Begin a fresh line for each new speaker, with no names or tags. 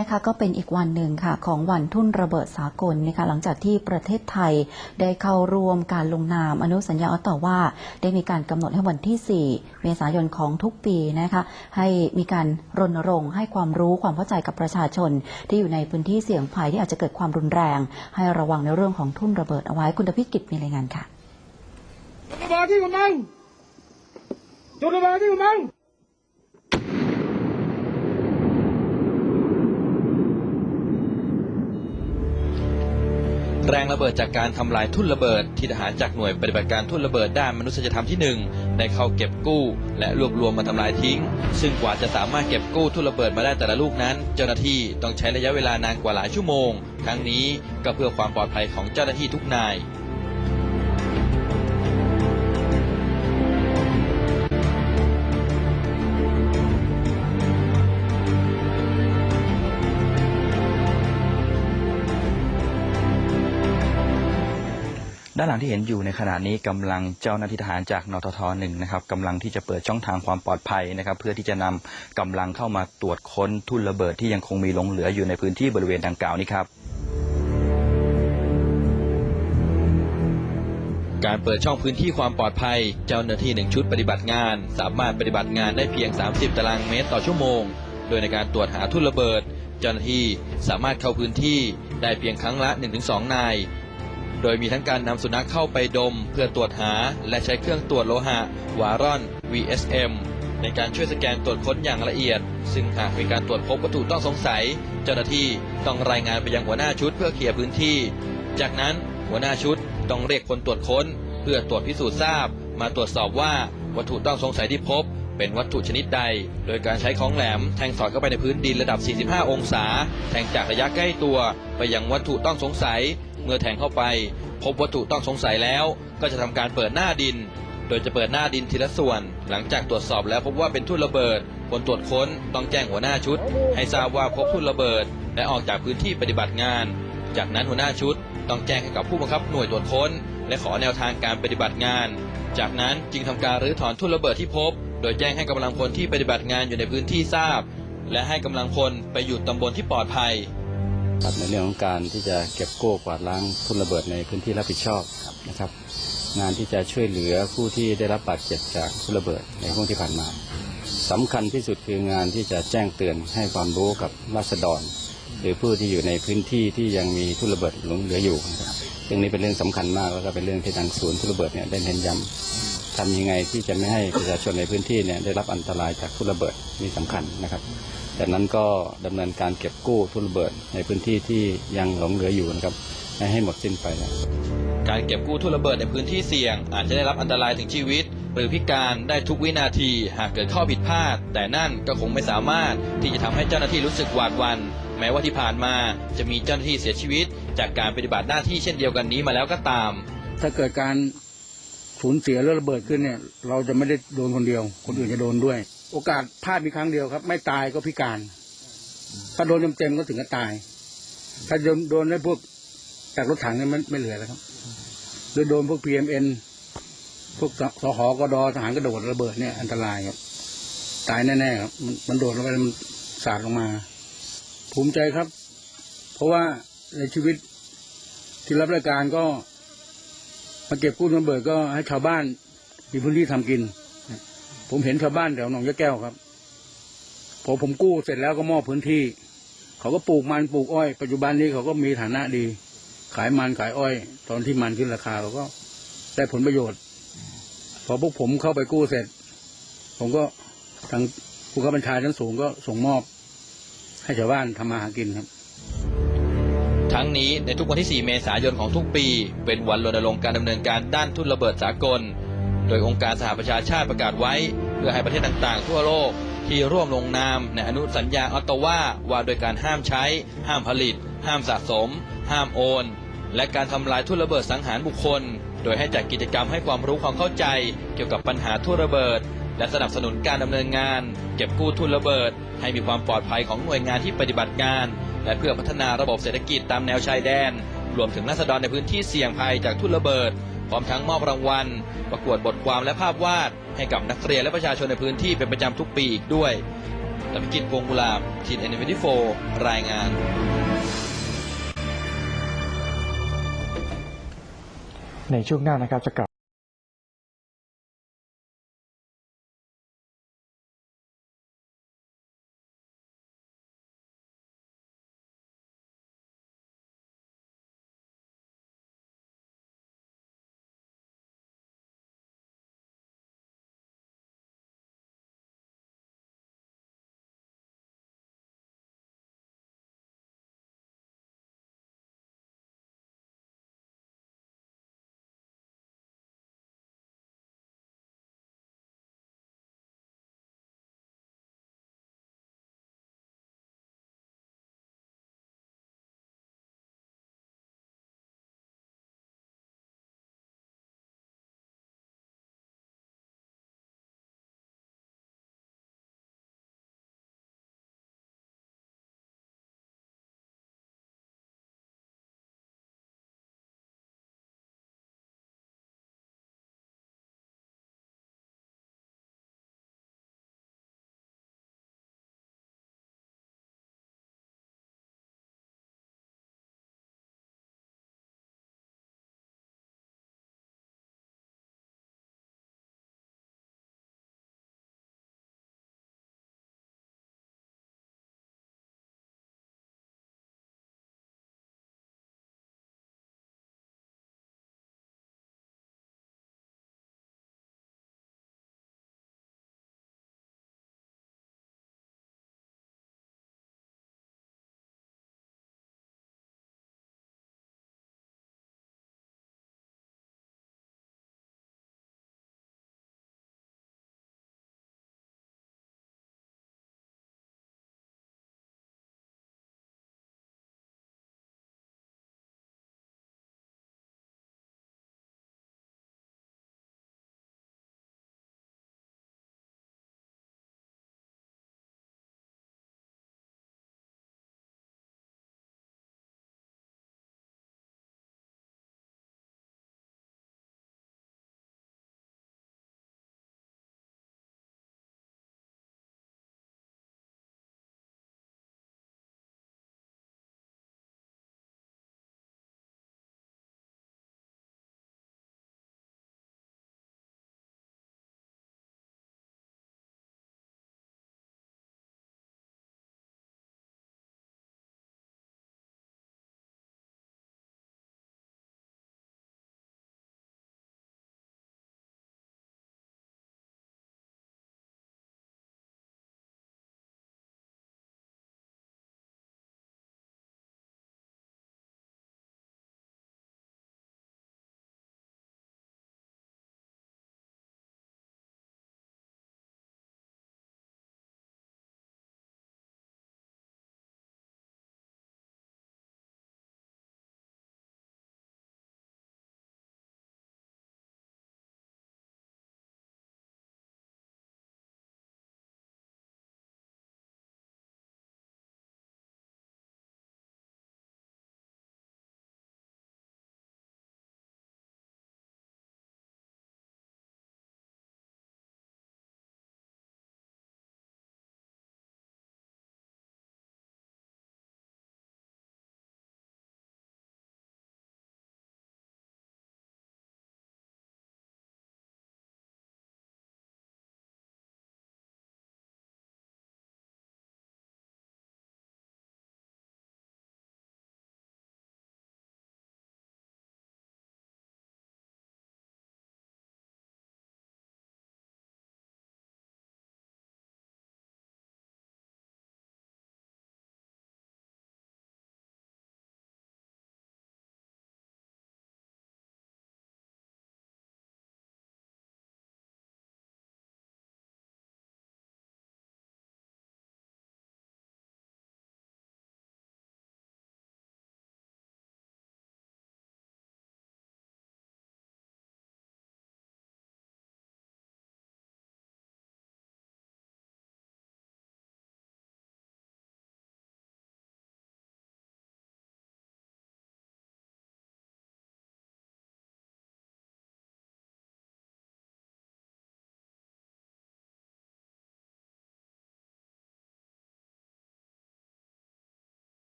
นะคะก็เป็นอีกวันหนึ่งค่ะของวันทุ่นระเบิดสากลนะคะหลังจากที่ประเทศไทยได้เข้าร่วมการลงนามอนุสัญญาออตตาว่าได้มีการกำหนดให้วันที่ 4 เมษายนของทุกปีนะคะให้มีการรณรงค์ให้ความรู้ความเข้าใจกับประชาชน ที่อยู่ในพื้นที่เสี่ยงภัยที่อาจจะเกิดความรุนแรง ให้ระวังในเรื่องของทุ่นระเบิดเอาไว้คุณตพิกิจมีรายงานค่ะ
จุดระเบิดที่กำบังจุดระเบิดที่กำบัง
แรงระเบิดจากการทำลายทุ่นระเบิด ที่ทหารจากหน่วยปฏิบัติการทุ่นระเบิดด้านมนุษยธรรมที่หนึ่งได้เข้าเก็บกู้ และรวบรวมมาทำลายทิ้ง ซึ่งกว่าจะสามารถเก็บกู้ทุ่นระเบิดมาได้แต่ละลูกนั้น เจ้าหน้าที่ต้องใช้ระยะเวลานานกว่าหลายชั่วโมง ทั้งนี้ก็เพื่อความปลอดภัยของเจ้าหน้าที่ทุกนาย
ด้านหลังที่เห็นอยู่ในขณะนี้กำลังเจ้าหน้าที่ทหารจากนททหนึ่งนะครับกำลังที่จะเปิดช่องทางความปลอดภัยนะครับ เพื่อที่จะนำกำลังเข้ามาตรวจค้นทุ่นระเบิดที่ยังคงมีหลงเหลืออยู่ในพื้นที่บริเวณดังกล่าวนี้ครับ
การเปิดช่องพื้นที่ความปลอดภัย เจ้าหน้าที่หนึ่งชุดปฏิบัติงาน สามารถปฏิบัติงานได้เพียง 30 ตารางเมตรต่อชั่วโมง โดยในการตรวจหาทุ่นระเบิด เจ้าหน้าที่สามารถเข้าพื้นที่ได้เพียงครั้งละ 1-2 นาย โดยมีทั้งการนำสุนัขเข้าไปดม เพื่อตรวจหา และใช้เครื่องตรวจโลหะวารอน VSM ในการช่วยสแกนตรวจค้นอย่างละเอียด ซึ่งหากมีการตรวจพบวัตถุต้องสงสัย เจ้าหน้าที่ต้องรายงานไปยังหัวหน้าชุดเพื่อเคลียร์พื้นที่ จากนั้นหัวหน้าชุดต้องเรียกคนตรวจค้น เพื่อตรวจพิสูจน์ทราบ มาตรวจสอบว่าวัตถุต้องสงสัยที่พบ เป็นวัตถุชนิดใด โดยการใช้ของแหลมแทงสอดเข้าไปในพื้นดินระดับ 45 องศา แทงจากระยะใกล้ตัว ไปยังวัตถุต้องสงสัย เมื่อแทงเข้าไป พบวัตถุต้องสงสัยแล้ว ก็จะทำการเปิดหน้าดิน โดยจะเปิดหน้าดินทีละส่วน หลังจากตรวจสอบแล้วพบว่าเป็นทุ่นระเบิดคนตรวจค้นต้องแจ้งหัวหน้าชุด ให้ทราบว่าพบทุ่นระเบิด และออกจากพื้นที่ปฏิบัติงาน จากนั้นหัวหน้าชุด ต้องแจ้งให้กับผู้บังคับหน่วยตรวจค้น และขอแนวทางการปฏิบัติงาน จากนั้นจึงทำการรื้อถอนทุ่นระเบิดที่พบ โดยแจ้งให้กำลังพลที่ปฏิบัติงานอยู่ในพื้นที่ทราบ และให้กำลังพลไปอยู่ตำบลที่ปลอดภัย
ครับในเรื่องของการที่จะเก็บกู้กวาดล้างทุ่นระเบิดในพื้นที่รับผิดชอบนะครับ งานที่จะช่วยเหลือผู้ที่ได้รับบาดเจ็บจากทุ่นระเบิดในช่วงที่ผ่านมาสำคัญที่สุดคืองานที่จะแจ้งเตือนให้ความรู้กับราษฎร หรือผู้ที่อยู่ในพื้นที่ที่ยังมีทุ่นระเบิดหลงเหลืออยู่นะครับเรื่องนี้เป็นเรื่องสำคัญมากแล้วก็เป็นเรื่องที่ทางศูนย์ทุ่นระเบิดเนี่ยได้เน้นย้ำทำยังไงที่จะไม่ให้ประชาชนในพื้นที่เนี่ยได้รับอันตรายจากทุ่นระเบิดนี่สำคัญนะครับ จากนั้นก็ดำเนินการเก็บกู้ทุ่นระเบิดในพื้นที่ที่ยังหลงเหลืออยู่นะครับให้ให้หมดสิ้นไปนะ
การเก็บกู้ทุ่นระเบิดในพื้นที่เสี่ยง อาจจะได้รับอันตรายถึงชีวิต หรือพิการได้ทุกวินาที หากเกิดข้อผิดพลาด แต่นั่นก็คงไม่สามารถที่จะทำให้เจ้าหน้าที่รู้สึกหวาดหวัน แม้ว่าที่ผ่านมาจะมีเจ้าหน้าที่เสียชีวิต จากการปฏิบัติหน้าที่เช่นเดียวกันนี้มาแล้วก็ตาม
ถ้าเกิดการสูญเสียหรือระเบิดขึ้นเนี่ย เราจะไม่ได้โดนคนเดียว คนอื่นจะโดนด้วย โอกาสพลาดมีครั้งเดียวครับ ไม่ตายก็พิการถ้าโดนเต็มๆก็ถึงกับตาย ถ้าโดนโดนได้พวกจากรถถังเนี่ยมันไม่เหลือแล้วครับหรือโดนพวก PMN พวกสหกดทหารกระโดดระเบิดเนี่ยอันตรายครับ ตายแน่ๆครับ มันโดดลงไปมันสาดลงมา ภูมิใจครับ เพราะว่าในชีวิตที่รับราชการก็มาเก็บกู้ระเบิดก็ให้ชาวบ้านมีพื้นที่ทำกิน ผมเห็นชาวบ้านแถวหนองยะแก้วครับ พอผมกู้เสร็จแล้วก็มอบพื้นที่ เขาก็ปลูกมันปลูกอ้อย ปัจจุบันนี้เขาก็มีฐานะดี ขายมันขายอ้อย ตอนที่มันขึ้นราคาเขาก็ได้ผลประโยชน์ พอพวกผมเข้าไปกู้เสร็จ ผมก็ทางผู้ขับบัญชาชั้นสูงก็ส่งมอบ ให้ชาวบ้านทำมาหากินครับ
ทั้งนี้ในทุกวันที่ 4 เมษายนของทุกปี เป็นวันรณรงค์การดำเนินการด้านทุนระเบิดสากล โดยองค์การสหประชาชาติประกาศไว้ เพื่อให้ประเทศต่างๆ ทั่วโลกที่ร่วมลงนามในอนุสัญญาออตตาวาว่าโดยการห้ามใช้ ห้ามผลิต ห้ามสะสม ห้ามโอน และการทำลายทุ่นระเบิดสังหารบุคคล โดยให้จัดกิจกรรมให้ความรู้ความเข้าใจ เกี่ยวกับปัญหาทุ่นระเบิด และสนับสนุนการดำเนินงาน เก็บกู้ทุ่นระเบิด ให้มีความปลอดภัยของหน่วยงานที่ปฏิบัติงาน และเพื่อพัฒนาระบบเศรษฐกิจตามแนวชายแดน รวมถึงรัษฎรในพื้นที่เสี่ยงภัยจากทุ่นระเบิด พร้อมทั้งมอบรางวัล ประกวดบทความและภาพวาด ให้กับนักเรียนและประชาชนในพื้นที่เป็นประจำทุกปีอีกด้วยลำกิจวงกุลาบทีนเอ็นเวนโฟรายงาน
ในช่วงหน้านะครับจะกลับ